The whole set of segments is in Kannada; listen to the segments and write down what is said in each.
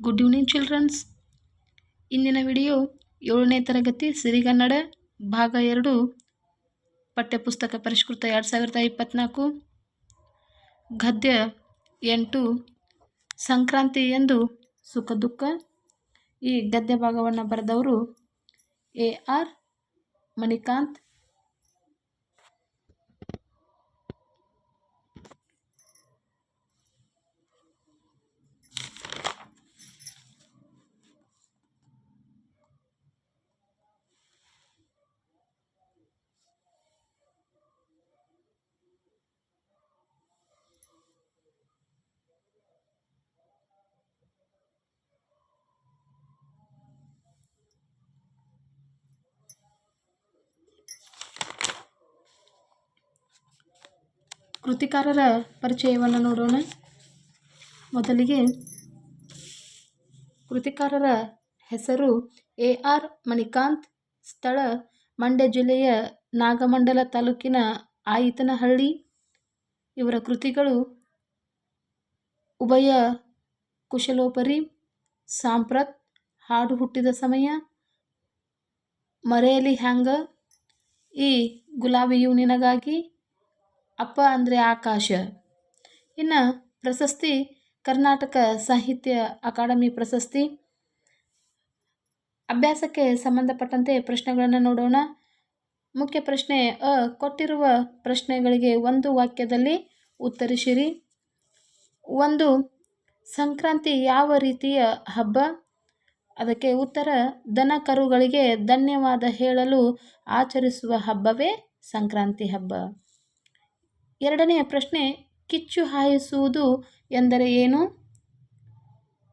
ಗುಡ್ ಈವ್ನಿಂಗ್ ಚಿಲ್ಡ್ರನ್ಸ್ ಇಂದಿನ ವಿಡಿಯೋ ಏಳನೇ ತರಗತಿ ಸಿರಿಗನ್ನಡ ಭಾಗ ಎರಡು, ಪಠ್ಯಪುಸ್ತಕ ಪರಿಷ್ಕೃತ ಎರಡು ಸಾವಿರದ ಇಪ್ಪತ್ತ್ನಾಲ್ಕು ಗದ್ಯ ಎಂಟು, ಸಂಕ್ರಾಂತಿ ಎಂದು ಸುಖ ದುಃಖ. ಈ ಗದ್ಯ ಭಾಗವನ್ನು ಬರೆದವರು ಎ ಆರ್ ಮಣಿಕಾಂತ್ ಕೃತಿಕಾರರ ಪರಿಚಯವನ್ನು ನೋಡೋಣ. ಮೊದಲಿಗೆ ಕೃತಿಕಾರರ ಹೆಸರು ಎ ಆರ್ ಮಣಿಕಾಂತ್. ಸ್ಥಳ ಮಂಡ್ಯ ಜಿಲ್ಲೆಯ ನಾಗಮಂಡಲ ತಾಲೂಕಿನ ಆಯಿತನಹಳ್ಳಿ. ಇವರ ಕೃತಿಗಳು ಉಭಯ ಕುಶಲೋಪರಿ, ಸಾಂಪ್ರತ್, ಹಾಡು ಹುಟ್ಟಿದ ಸಮಯ, ಮರೆಯಲಿ ಹ್ಯಾಂಗ, ಈ ಗುಲಾಬಿಯು ನಿನಗಾಗಿ ಅಪ್ಪ ಅಂದರೆ ಆಕಾಶ. ಇನ್ನು ಪ್ರಶಸ್ತಿ, ಕರ್ನಾಟಕ ಸಾಹಿತ್ಯ ಅಕಾಡೆಮಿ ಪ್ರಶಸ್ತಿ. ಅಭ್ಯಾಸಕ್ಕೆ ಸಂಬಂಧಪಟ್ಟಂತೆ ಪ್ರಶ್ನೆಗಳನ್ನು ನೋಡೋಣ. ಮುಖ್ಯ ಪ್ರಶ್ನೆ, ಅ, ಕೊಟ್ಟಿರುವ ಪ್ರಶ್ನೆಗಳಿಗೆ ಒಂದು ವಾಕ್ಯದಲ್ಲಿ ಉತ್ತರಿಸಿರಿ. ಒಂದು, ಸಂಕ್ರಾಂತಿ ಯಾವ ರೀತಿಯ ಹಬ್ಬ? ಅದಕ್ಕೆ ಉತ್ತರ, ದನ ಕರುಗಳಿಗೆ ಧನ್ಯವಾದ ಹೇಳಲು ಆಚರಿಸುವ ಹಬ್ಬವೇ ಸಂಕ್ರಾಂತಿ ಹಬ್ಬ. ಎರಡನೆಯ ಪ್ರಶ್ನೆ, ಕಿಚ್ಚು ಹಾಯಿಸುವುದು ಎಂದರೆ ಏನು?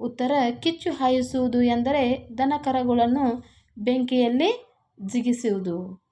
ಉತ್ತರ, ಕಿಚ್ಚು ಹಾಯಿಸುವುದು ಎಂದರೆ ದನಕರಗಳನ್ನು ಬೆಂಕಿಯಲ್ಲಿ ಜಿಗಿಸುವುದು.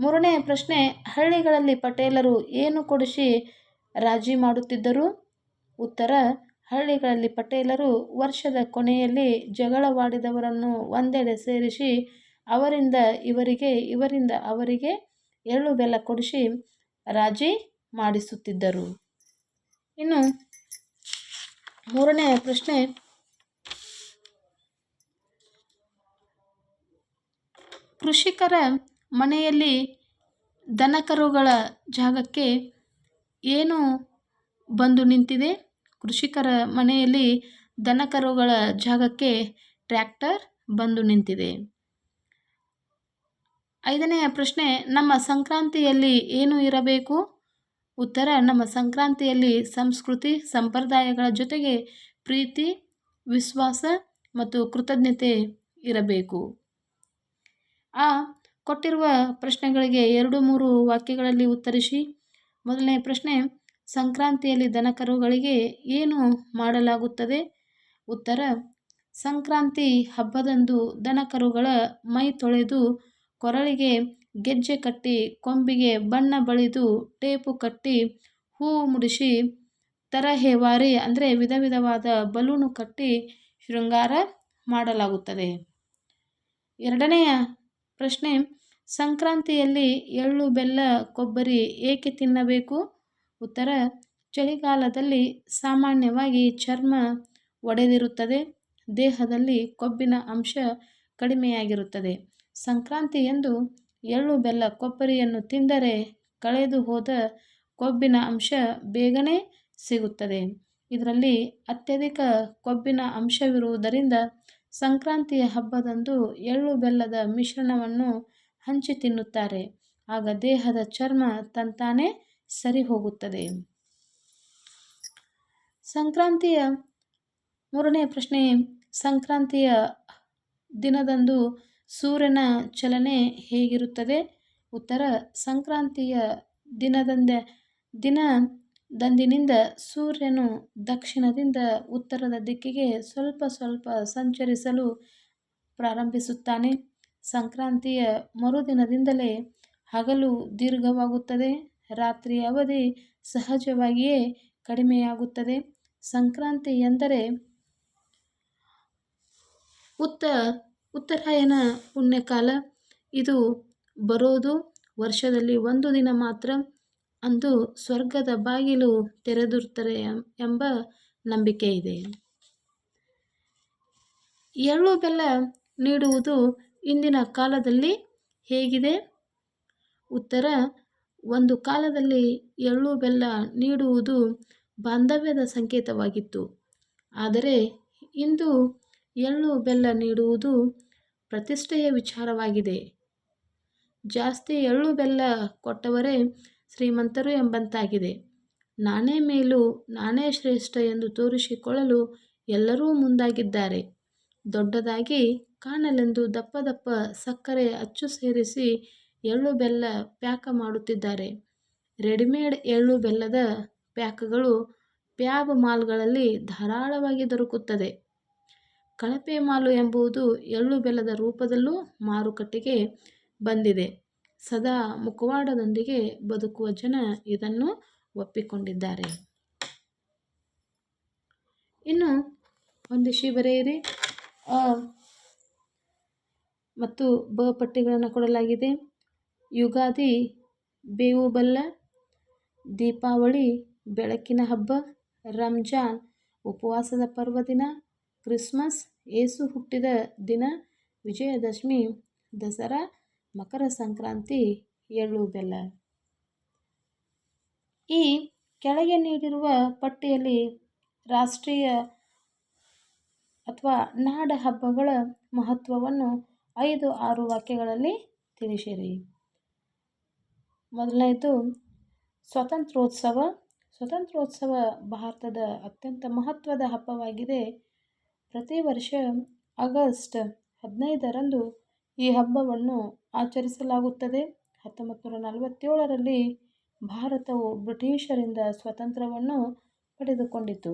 ಮೂರನೆಯ ಪ್ರಶ್ನೆ, ಹಳ್ಳಿಗಳಲ್ಲಿ ಪಟೇಲರು ಏನು ಕೊಡಿಸಿ ರಾಜಿ ಮಾಡುತ್ತಿದ್ದರು? ಉತ್ತರ, ಹಳ್ಳಿಗಳಲ್ಲಿ ಪಟೇಲರು ವರ್ಷದ ಕೊನೆಯಲ್ಲಿ ಜಗಳವಾಡಿದವರನ್ನು ಒಂದೆಡೆ ಸೇರಿಸಿ, ಅವರಿಂದ ಇವರಿಗೆ, ಇವರಿಂದ ಅವರಿಗೆ ಎಳ್ಳು ಬೆಲ್ಲ ಕೊಡಿಸಿ ರಾಜಿ ಮಾಡಿಸುತ್ತಿದ್ದರು. ಇನ್ನು ಮೂರನೇ ಪ್ರಶ್ನೆ. ಕೃಷಿಕರ ಮನೆಯಲ್ಲಿ ದನಕರುಗಳ ಜಾಗಕ್ಕೆ ಏನು ಬಂದು ನಿಂತಿದೆ? ಕೃಷಿಕರ ಮನೆಯಲ್ಲಿ ದನಕರುಗಳ ಜಾಗಕ್ಕೆ ಟ್ರ್ಯಾಕ್ಟರ್ ಬಂದು ನಿಂತಿದೆ. ಐದನೆಯ ಪ್ರಶ್ನೆ, ನಮ್ಮ ಸಂಕ್ರಾಂತಿಯಲ್ಲಿ ಏನು ಇರಬೇಕು? ಉತ್ತರ, ನಮ್ಮ ಸಂಕ್ರಾಂತಿಯಲ್ಲಿ ಸಂಸ್ಕೃತಿ, ಸಂಪ್ರದಾಯಗಳ ಜೊತೆಗೆ ಪ್ರೀತಿ, ವಿಶ್ವಾಸ ಮತ್ತು ಕೃತಜ್ಞತೆ ಇರಬೇಕು. ಆ, ಕೊಟ್ಟಿರುವ ಪ್ರಶ್ನೆಗಳಿಗೆ ಎರಡು ಮೂರು ವಾಕ್ಯಗಳಲ್ಲಿ ಉತ್ತರಿಸಿ. ಮೊದಲನೇ ಪ್ರಶ್ನೆ, ಸಂಕ್ರಾಂತಿಯಲ್ಲಿ ದನಕರುಗಳಿಗೆ ಏನು ಮಾಡಲಾಗುತ್ತದೆ? ಉತ್ತರ, ಸಂಕ್ರಾಂತಿ ಹಬ್ಬದಂದು ದನಕರುಗಳ ಮೈ ತೊಳೆದು ಕೊರಳಿಗೆ ಗೆಜ್ಜೆ ಕಟ್ಟಿ ಕೊಂಬಿಗೆ ಬಣ್ಣ ಬಳಿದು ಟೇಪು ಕಟ್ಟಿ ಹೂವು ಮುಡಿಸಿ ತರಹೇವಾರಿ ಅಂದರೆ ವಿಧ ವಿಧವಾದ ಬಲೂನು ಕಟ್ಟಿ ಶೃಂಗಾರ ಮಾಡಲಾಗುತ್ತದೆ. ಎರಡನೆಯ ಪ್ರಶ್ನೆ, ಸಂಕ್ರಾಂತಿಯಲ್ಲಿ ಎಳ್ಳು, ಬೆಲ್ಲ, ಕೊಬ್ಬರಿ ಏಕೆ ತಿನ್ನಬೇಕು? ಉತ್ತರ, ಚಳಿಗಾಲದಲ್ಲಿ ಸಾಮಾನ್ಯವಾಗಿ ಚರ್ಮ ಒಡೆದಿರುತ್ತದೆ, ದೇಹದಲ್ಲಿ ಕೊಬ್ಬಿನ ಅಂಶ ಕಡಿಮೆಯಾಗಿರುತ್ತದೆ. ಸಂಕ್ರಾಂತಿಯಂದು ಎಳ್ಳು ಬೆಲ್ಲ ಕೊಬ್ಬರಿಯನ್ನು ತಿಂದರೆ ಕಳೆದು ಹೋದ ಕೊಬ್ಬಿನ ಅಂಶ ಬೇಗನೆ ಸಿಗುತ್ತದೆ. ಇದರಲ್ಲಿ ಅತ್ಯಧಿಕ ಕೊಬ್ಬಿನ ಅಂಶವಿರುವುದರಿಂದ ಸಂಕ್ರಾಂತಿಯ ಹಬ್ಬದಂದು ಎಳ್ಳು ಬೆಲ್ಲದ ಮಿಶ್ರಣವನ್ನು ಹಂಚಿ ತಿನ್ನುತ್ತಾರೆ. ಆಗ ದೇಹದ ಚರ್ಮ ತಂತಾನೆ ಸರಿ ಹೋಗುತ್ತದೆ ಸಂಕ್ರಾಂತಿಯ ಮೂರನೇ ಪ್ರಶ್ನೆ, ಸಂಕ್ರಾಂತಿಯ ದಿನದಂದು ಸೂರ್ಯನ ಚಲನೆ ಹೇಗಿರುತ್ತದೆ? ಉತ್ತರ, ಸಂಕ್ರಾಂತಿಯ ದಿನದಂದ ದಿನದಂದಿನಿಂದ ಸೂರ್ಯನು ದಕ್ಷಿಣದಿಂದ ಉತ್ತರದ ದಿಕ್ಕಿಗೆ ಸ್ವಲ್ಪ ಸ್ವಲ್ಪ ಸಂಚರಿಸಲು ಪ್ರಾರಂಭಿಸುತ್ತಾನೆ. ಸಂಕ್ರಾಂತಿಯ ಮರುದಿನದಿಂದಲೇ ಹಗಲು ದೀರ್ಘವಾಗುತ್ತದೆ. ರಾತ್ರಿಯ ಅವಧಿ ಸಹಜವಾಗಿಯೇ ಕಡಿಮೆಯಾಗುತ್ತದೆ. ಸಂಕ್ರಾಂತಿ ಎಂದರೆ ಉತ್ತ ಉತ್ತರಾಯಣ ಪುಣ್ಯಕಾಲ. ಇದು ಬರೋದು ವರ್ಷದಲ್ಲಿ ಒಂದು ದಿನ ಮಾತ್ರ. ಅಂದು ಸ್ವರ್ಗದ ಬಾಗಿಲು ತೆರೆದಿರುತ್ತದೆ ಎಂಬ ನಂಬಿಕೆ ಇದೆ. ಎಳ್ಳು ಬೆಲ್ಲ ನೀಡುವುದು ಇಂದಿನ ಕಾಲದಲ್ಲಿ ಹೇಗಿದೆ? ಉತ್ತರ, ಒಂದು ಕಾಲದಲ್ಲಿ ಎಳ್ಳು ಬೆಲ್ಲ ನೀಡುವುದು ಬಾಂಧವ್ಯದ ಸಂಕೇತವಾಗಿತ್ತು. ಆದರೆ ಇಂದು ಎಳ್ಳು ಬೆಲ್ಲ ನೀಡುವುದು ಪ್ರತಿಷ್ಠೆಯ ವಿಚಾರವಾಗಿದೆ. ಜಾಸ್ತಿ ಎಳ್ಳು ಬೆಲ್ಲ ಕೊಟ್ಟವರೇ ಶ್ರೀಮಂತರು ಎಂಬಂತಾಗಿದೆ. ನಾನೇ ಮೇಲು, ನಾನೇ ಶ್ರೇಷ್ಠ ಎಂದು ತೋರಿಸಿಕೊಳ್ಳಲು ಎಲ್ಲರೂ ಮುಂದಾಗಿದ್ದಾರೆ. ದೊಡ್ಡದಾಗಿ ಕಾಣಲೆಂದು ದಪ್ಪ ದಪ್ಪ ಸಕ್ಕರೆ ಅಚ್ಚು ಸೇರಿಸಿ ಎಳ್ಳು ಬೆಲ್ಲ ಪ್ಯಾಕ ಮಾಡುತ್ತಿದ್ದಾರೆ. ರೆಡಿಮೇಡ್ ಎಳ್ಳು ಬೆಲ್ಲದ ಪ್ಯಾಕ್ಗಳು ಪ್ಯಾಬ್ ಮಾಲ್ಗಳಲ್ಲಿ ಧಾರಾಳವಾಗಿ ದೊರಕುತ್ತದೆ. ಕಳಪೆ ಮಾಲು ಎಂಬುದು ಎಳ್ಳು ಬೆಲ್ಲದ ರೂಪದಲ್ಲೂ ಮಾರುಕಟ್ಟೆಗೆ ಬಂದಿದೆ. ಸದಾ ಮುಖವಾಡದೊಂದಿಗೆ ಬದುಕುವ ಜನ ಇದನ್ನು ಒಪ್ಪಿಕೊಂಡಿದ್ದಾರೆ. ಇನ್ನು ಹೊಂದಿಸಿ ಬರೆಯಿರಿ. ಅ ಮತ್ತು ಬ ಪಟ್ಟಿಗಳನ್ನು ಕೊಡಲಾಗಿದೆ. ಯುಗಾದಿ ಬೇವು ಬಲ್ಲ, ದೀಪಾವಳಿ, ಬೆಳಕಿನ ಹಬ್ಬ, ರಂಜಾನ್, ಉಪವಾಸದ ಪರ್ವದಿನ ಕ್ರಿಸ್ಮಸ್, ಏಸು ಹುಟ್ಟಿದ ದಿನ, ವಿಜಯದಶಮಿ, ದಸರಾ, ಮಕರ ಸಂಕ್ರಾಂತಿ ಎಳ್ಳು ಬೆಲ್ಲ. ಈ ಕೆಳಗೆ ನೀಡಿರುವ ಪಟ್ಟಿಯಲ್ಲಿ ರಾಷ್ಟ್ರೀಯ ಅಥವಾ ನಾಡ ಹಬ್ಬಗಳ ಮಹತ್ವವನ್ನು ಐದು, ಆರು ವಾಕ್ಯಗಳಲ್ಲಿ ತಿಳಿಸಿರಿ. ಮೊದಲನೇದು ಸ್ವಾತಂತ್ರ್ಯೋತ್ಸವ ಸ್ವತಂತ್ರೋತ್ಸವ ಭಾರತದ ಅತ್ಯಂತ ಮಹತ್ವದ ಹಬ್ಬವಾಗಿದೆ. ಪ್ರತಿ ವರ್ಷ ಆಗಸ್ಟ್ ಹದಿನೈದರಂದು ಈ ಹಬ್ಬವನ್ನು ಆಚರಿಸಲಾಗುತ್ತದೆ. ಹತ್ತೊಂಬತ್ತು ನೂರ ನಲವತ್ತೇಳರಲ್ಲಿ ಭಾರತವು ಬ್ರಿಟಿಷರಿಂದ ಸ್ವಾತಂತ್ರ್ಯವನ್ನು ಪಡೆದುಕೊಂಡಿತು.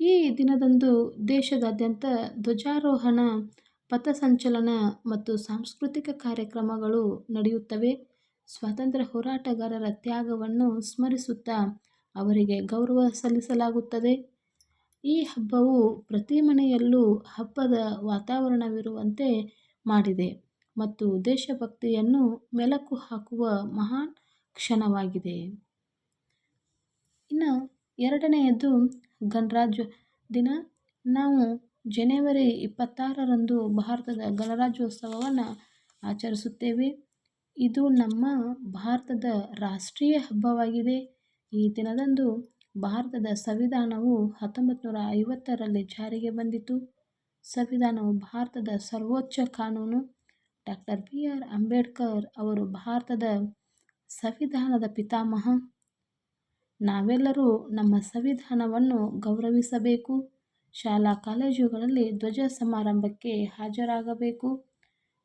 ಈ ದಿನದಂದು ದೇಶದಾದ್ಯಂತ ಧ್ವಜಾರೋಹಣ ಪಥಸಂಚಲನ ಮತ್ತು ಸಾಂಸ್ಕೃತಿಕ ಕಾರ್ಯಕ್ರಮಗಳು ನಡೆಯುತ್ತವೆ. ಸ್ವಾತಂತ್ರ್ಯ ಹೋರಾಟಗಾರರ ತ್ಯಾಗವನ್ನು ಸ್ಮರಿಸುತ್ತಾ ಅವರಿಗೆ ಗೌರವ ಸಲ್ಲಿಸಲಾಗುತ್ತದೆ. ಈ ಹಬ್ಬವು ಪ್ರತಿ ಮನೆಯಲ್ಲೂ ಹಬ್ಬದ ವಾತಾವರಣವಿರುವಂತೆ ಮಾಡಿದೆ ಮತ್ತು ದೇಶಭಕ್ತಿಯನ್ನು ಮೆಲಕು ಹಾಕುವ ಮಹಾನ್ ಕ್ಷಣವಾಗಿದೆ. ಇನ್ನು ಎರಡನೆಯದು ಗಣರಾಜ್ಯ ದಿನ. ನಾವು ಜನವರಿ ಇಪ್ಪತ್ತಾರರಂದು ಭಾರತದ ಗಣರಾಜ್ಯೋತ್ಸವವನ್ನು ಆಚರಿಸುತ್ತೇವೆ. ಇದು ನಮ್ಮ ಭಾರತದ ರಾಷ್ಟ್ರೀಯ ಹಬ್ಬವಾಗಿದೆ. ಈ ದಿನದಂದು ಭಾರತದ ಸಂವಿಧಾನವು ಹತ್ತೊಂಬತ್ತು ನೂರ ಐವತ್ತರಲ್ಲಿ ಜಾರಿಗೆ ಬಂದಿತು ಸಂವಿಧಾನವು ಭಾರತದ ಸರ್ವೋಚ್ಚ ಕಾನೂನು. ಡಾಕ್ಟರ್ ಬಿ ಆರ್ ಅಂಬೇಡ್ಕರ್ ಅವರು ಭಾರತದ ಸಂವಿಧಾನದ ಪಿತಾಮಹ. ನಾವೆಲ್ಲರೂ ನಮ್ಮ ಸಂವಿಧಾನವನ್ನು ಗೌರವಿಸಬೇಕು. ಶಾಲಾ ಕಾಲೇಜುಗಳಲ್ಲಿ ಧ್ವಜ ಸಮಾರಂಭಕ್ಕೆ ಹಾಜರಾಗಬೇಕು.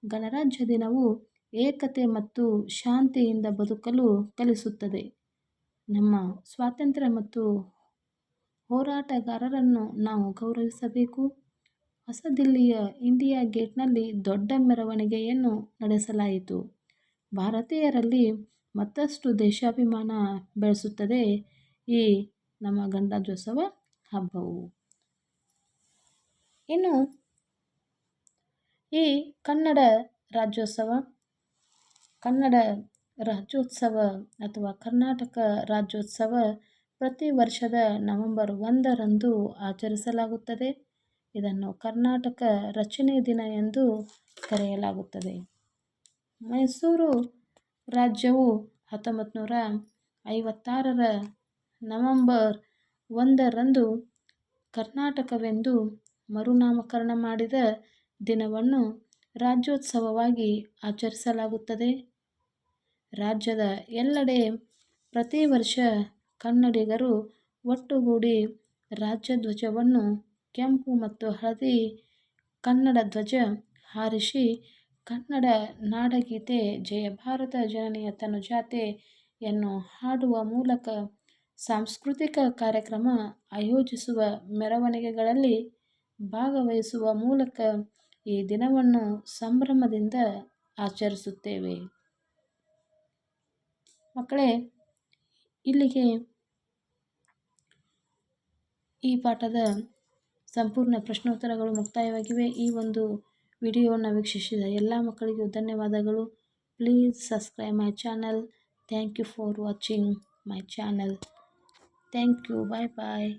ಗಣರಾಜ್ಯ ದಿನವು ಏಕತೆ ಮತ್ತು ಶಾಂತಿಯಿಂದ ಬದುಕಲು ಕಲಿಸುತ್ತದೆ. ನಮ್ಮ ಸ್ವಾತಂತ್ರ್ಯ ಮತ್ತು ಹೋರಾಟಗಾರರನ್ನು ನಾವು ಗೌರವಿಸಬೇಕು. ಹೊಸದಿಲ್ಲಿಯ ಇಂಡಿಯಾ ಗೇಟ್ನಲ್ಲಿ ದೊಡ್ಡ ಮೆರವಣಿಗೆಯನ್ನು ನಡೆಸಲಾಯಿತು. ಭಾರತೀಯರಲ್ಲಿ ಮತ್ತಷ್ಟು ದೇಶಾಭಿಮಾನ ಬೆಳೆಸುತ್ತದೆ ಈ ನಮ್ಮ ಗಣರಾಜ್ಯೋತ್ಸವ ಹಬ್ಬವು. ಇನ್ನು ಈ ಕನ್ನಡ ರಾಜ್ಯೋತ್ಸವ ಕನ್ನಡ ರಾಜ್ಯೋತ್ಸವ ಅಥವಾ ಕರ್ನಾಟಕ ರಾಜ್ಯೋತ್ಸವ ಪ್ರತಿ ವರ್ಷದ ನವೆಂಬರ್ ಒಂದರಂದು ಆಚರಿಸಲಾಗುತ್ತದೆ. ಇದನ್ನು ಕರ್ನಾಟಕ ರಚನೆ ದಿನ ಎಂದು ಕರೆಯಲಾಗುತ್ತದೆ. ಮೈಸೂರು ರಾಜ್ಯವು ಹತ್ತೊಂಬತ್ತು ನೂರ ಐವತ್ತಾರರ ನವಂಬರ್ ಒಂದರಂದು ಕರ್ನಾಟಕವೆಂದು ಮರುನಾಮಕರಣ ಮಾಡಿದ ದಿನವನ್ನು ರಾಜ್ಯೋತ್ಸವವಾಗಿ ಆಚರಿಸಲಾಗುತ್ತದೆ. ರಾಜ್ಯದ ಎಲ್ಲೆಡೆ ಪ್ರತಿ ವರ್ಷ ಕನ್ನಡಿಗರು ಒಟ್ಟುಗೂಡಿ ರಾಜ್ಯ ಧ್ವಜವನ್ನು ಕೆಂಪು ಮತ್ತು ಹಳದಿ ಕನ್ನಡ ಧ್ವಜ ಹಾರಿಸಿ ಕನ್ನಡ ನಾಡಗೀತೆ, ಜಯ ಭಾರತ, ಜನನಿಯ ತನುಜಾತೆಯನ್ನು ಹಾಡುವ ಮೂಲಕ ಸಾಂಸ್ಕೃತಿಕ ಕಾರ್ಯಕ್ರಮ ಆಯೋಜಿಸುವ ಮೆರವಣಿಗೆಗಳಲ್ಲಿ ಭಾಗವಹಿಸುವ ಮೂಲಕ ಈ ದಿನವನ್ನು ಸಂಭ್ರಮದಿಂದ ಆಚರಿಸುತ್ತೇವೆ. ಮಕ್ಕಳೇ, ಇಲ್ಲಿಗೆ ಈ ಪಾಠದ ಸಂಪೂರ್ಣ ಪ್ರಶ್ನೋತ್ತರಗಳು ಮುಕ್ತಾಯವಾಗಿವೆ. ಈ ಒಂದು ವಿಡಿಯೋವನ್ನು ವೀಕ್ಷಿಸಿದ ಎಲ್ಲ ಮಕ್ಕಳಿಗೂ ಧನ್ಯವಾದಗಳು. Please subscribe my channel. Thank you for watching my channel. Thank you. Bye bye.